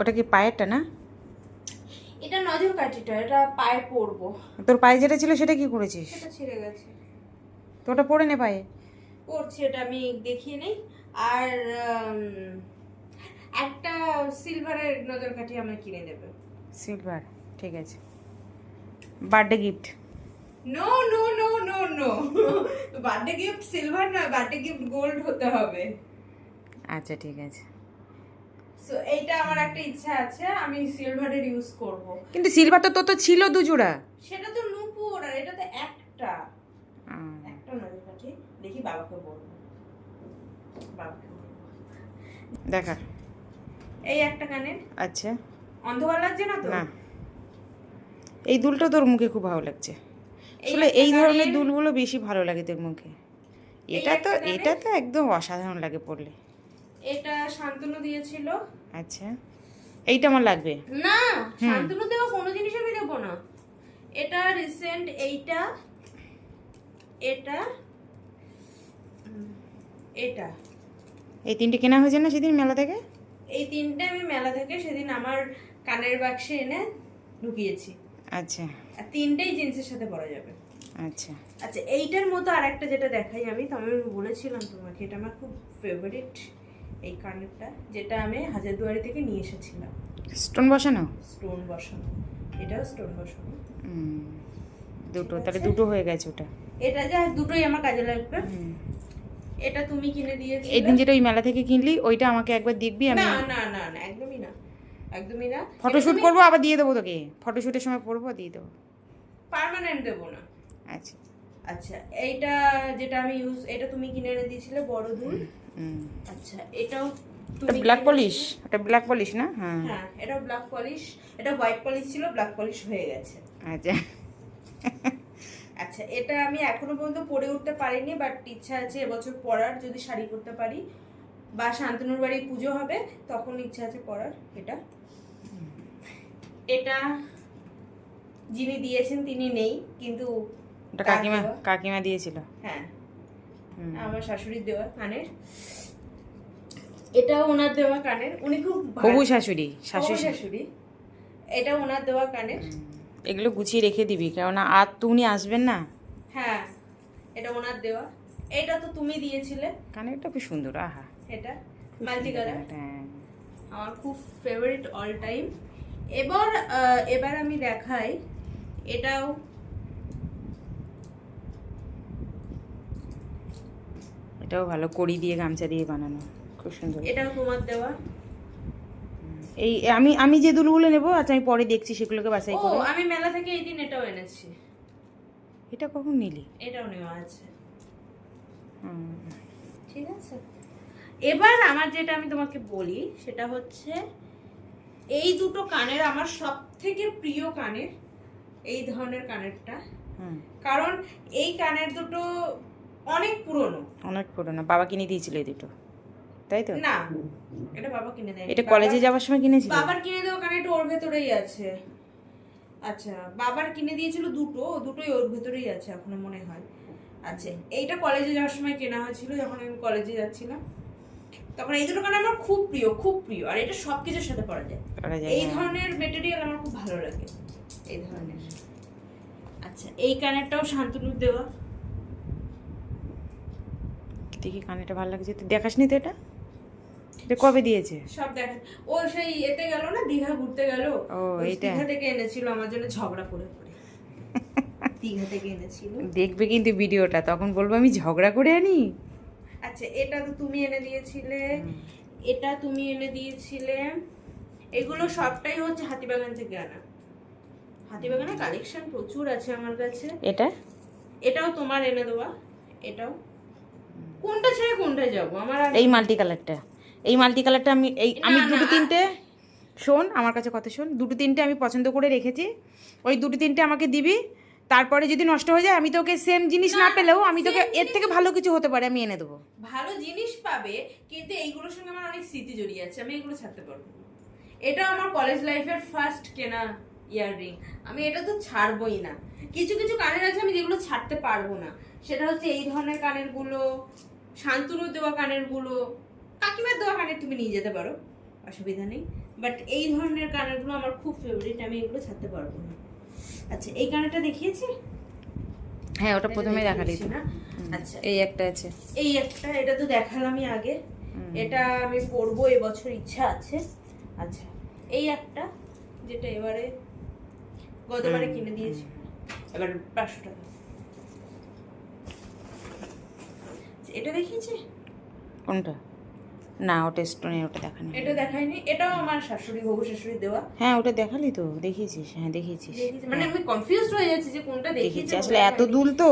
ওটা কি পায়েরটা না? এটা নজর কাঠিটা এটা পায়ে পরবো তোর পায়ে যেটা ছিল সেটা কি করেছিস? সেটা ছিঁড়ে গেছে। তো ওটা পরে নে পায়ে। পড়ছি এটা আমি দেখিয়ে নেই। আর একটা সিলভারের নজর কাঠি আমার কিনে দেবে সিলভার ঠিক আছে। Birthday gift no no no no no birthday gift silver না বার্থডে গিফট গোল্ড হতে হবে। আচ্ছা ঠিক আছে। সো এইটা আমার একটা ইচ্ছা আছে আমি সিলভারের ইউজ করব। কিন্তু সিলভার তো তোর তো ছিল দু জোড়া। সেটা তো নূপুর আর এটা তো একটা। একটা কাঠি দেখি বাবাকে বলব। বাবাকে দেখা। এই একটা কানের। আচ্ছা। অন্ধকার লাগছে না তো? না। এই দুলটা তোর মুখে খুব ভালো লাগছে। আসলে এই ধরনের দুলগুলো বেশি ভালো লাগে তোর মুখে। এটা তো এটা তো একদম অসাধারণ লাগে পড়লে এটা শান্তনু দিয়েছিল। আচ্ছা। এইটা আমার লাগবে। না শান্তনু দেওয়া কোনো জিনিস আমি দেবো না। এটা রিসেন্ট এইটা এটা এটা। এই তিনটে কেনা হয়েছে না সেদিন মেলা থেকে? এই তিনটে আমি মেলা থেকে সেদিন আমার কানের বাক্সে এনে ঢুকিয়েছি। আচ্ছা। আর তিনটেই জিন্সের সাথে পরা যাবে। আচ্ছা। আচ্ছা এইটার মতো আরেকটা যেটা দেখাই আমি তো আমি বলেছিলাম তোমাকে এটা আমার খুব ফেভারিট এই কানেরটা যেটা আমি হাজারদুয়ারি থেকে নিয়ে এসেছিলাম। স্টোন বসানো? স্টোন বসানো। এটাও স্টোন বসানো। দুটো তাহলে দুটো হয়ে গেছে ওটা। এটা যা দুটোই আমার কাজে লাগবে। এটা তুমি কিনে দিয়েছিলে। এই দিন যেটা ওই মেলা থেকে কিনলি ওইটা আমাকে একবার দেখবি আমি না না না না একদমই না। একদমই না। ফটোশুট করব আবার দিয়ে দেবো তোকে। ফটোশুটের সময় পরবো দিয়ে দেবো। পার্মানেন্ট দেবো না। আচ্ছা। আচ্ছা এইটা যেটা আমি ইউজ এটা তুমি কিনে এনে দিয়েছিলে বড় দুল আচ্ছা এটাও ওটা ব্ল্যাক পলিশ ওটা ব্ল্যাক পলিশ না? হ্যাঁ। হ্যাঁ এটা ব্ল্যাক পলিশ এটা হোয়াইট পলিশ ছিল ব্ল্যাক পলিশ হয়ে গেছে। আচ্ছা। আচ্ছা এটা আমি এখনও পর্যন্ত পরে উঠতে পারিনি বাট ইচ্ছা আছে এবছর পরার যদি শাড়ি করতে পারি। বা শান্তনুর বাড়ি পুজো হবে তখন ইচ্ছা আছে পরার এটা। এটা যিনি দিয়েছেন তিনি নেই কিন্তু কাকিমা। কাকিমা দিয়েছিল। হ্যাঁ। আমার শাশুড়ির দেওয়া কানের। এটাও ওনার দেওয়া কানের। উনি খুব হবু শাশুড়ি শাশুড়ি। শাশুড়ি। এটা ওনার দেওয়া কানের। এগুলো গুছিয়ে রেখে দিবি কেননা আর তো উনি আসবেন না। হ্যাঁ এটা ওনার দেওয়া। এটা তো তুমি দিয়েছিলে। কানেরটা খুব সুন্দর আহা। এটা মাল্টি কালার হ্যাঁ। আমার খুব ফেভারিট অল টাইম এবার এবার আমি দেখাই। এটাও এটাও ভালো কড়ি দিয়ে গামছা দিয়ে বানানো। খুব সুন্দর। এটাও তোমার দেওয়া? এই আমি আমি যে দুলগুলো নেব আচ্ছা আমি পরে দেখছি সেগুলোকে বাছাই ও করে। আমি মেলা থেকে এই দিন এটাও এনেছি। এটা কখন নিলি? এটাও নেওয়া আছে। ঠিক আছে। এবার আমার যেটা আমি তোমাকে বলি সেটা হচ্ছে এই দুটো কানের আমার সব থেকে প্রিয় কানের এই ধরনের কানেরটা। কারণ এই কানের দুটো অনেক পুরনো। অনেক পুরোনো। বাবা কিনে দিয়েছিল এই দুটো। তাই তো? না এটা বাবা কিনে দেয় এটা কলেজে যাওয়ার সময় কিনেছিল? বাবার কিনে দেওয়া কানেরটা ওর ভেতরেই আছে। আচ্ছা বাবার কিনে দিয়েছিল দুটো দুটোই ওর ভেতরেই আছে এখনও মনে হয়। আচ্ছা এইটা কলেজে যাওয়ার সময় কেনা হয়েছিল যখন আমি কলেজে যাচ্ছিলাম। তখন এই দুটো কানে আমার খুব প্রিয় খুব প্রিয়। আর এটা সব কিছুর সাথে পরা যায়। এই হ্যাঁ। ধরনের মেটেরিয়াল আমার খুব ভালো লাগে। এই ধরনের। আচ্ছা এই কানেরটাও শান্তনুর দেওয়া। দেখি কানেরটা ভালো লাগছে। তুই দেখাসনি তো এটা? এটা কবে দিয়েছে? সব দেখা। ও সেই এতে গেল না দীঘা ঘুরতে গেল? ও, এইটা? দীঘা থেকে এনেছিল আমার জন্য ঝগড়া করে করে। দীঘা থেকে এনেছিল। দেখবে কিন্তু ভিডিওটা তখন বলব আমি ঝগড়া করে আনি। আচ্ছা এটা তো তুমি এনে দিয়েছিলে। এটা তুমি এনে দিয়েছিলে। এগুলো সবটাই হচ্ছে হাতিবাগান থেকে আনা। হাতিবাগানে কালেকশন প্রচুর আছে আমার কাছে। এটা? এটাও তোমার এনে দেওয়া। এটাও। কোনটা ছেড়ে কোনটায় যাব? আমার এই মাল্টি কালারটা এই মাল্টি কালারটা আমি এই আমি দুটো তিনটে শোন আমার কাছে কথা শোন। দুটো তিনটে আমি পছন্দ করে রেখেছি। ওই দুটো তিনটে আমাকে দিবি। তারপরে যদি নষ্ট হয়ে যায় আমি তোকে সেম জিনিস না না, পেলেও আমি তোকে এর থেকে ভালো কিছু হতে পারে আমি এনে দেবো। ভালো জিনিস পাবে কিন্তু এইগুলোর সঙ্গে আমার অনেক স্মৃতি জড়িয়ে আছে। আমি এগুলো ছাড়তে পারব। এটা আমার কলেজ লাইফের ফার্স্ট কেনা ইয়াররিং আমি এটা তো ছাড়বই না। কিছু কিছু কানের আছে আমি যেগুলো ছাড়তে পারব না। সেটা হচ্ছে এই ধরনের কানেরগুলো শান্তনু দেওয়া কানেরগুলো কাকিমার দেওয়া কানের তুমি নিয়ে যেতে পারো অসুবিধা নেই। বাট এই ধরনের কানেরগুলো আমার খুব ফেভারিট আমি এগুলো ছাড়তে পারব না। আচ্ছা এই কানেরটা দেখিয়েছি? হ্যাঁ ওটা প্রথমে দেখালি না। আচ্ছা। এই একটা আছে। এই একটা এটা তো দেখালামই আগে। এটা আমি পরবো এবছর ইচ্ছা আছে। আচ্ছা এই একটা যেটা এবারে গতবারে কিনে দিয়েছি। এবার পাঁচশো টাকা। আচ্ছা, এটা দেখিয়েছি? কোনটা? না ওটা স্টোনের ওটা দেখানি এটা দেখায়নি এটাও আমার শাশুড়ি হবু শাশুড়ি দেওয়া। হ্যাঁ ওটা দেখালি তো দেখিয়েছিস হ্যাঁ দেখিয়েছিস। মানে আমি কনফিউজ হয়ে যাচ্ছি যে কোনটা দেখেছি দেখিয়েছি আসলে এত দুল তো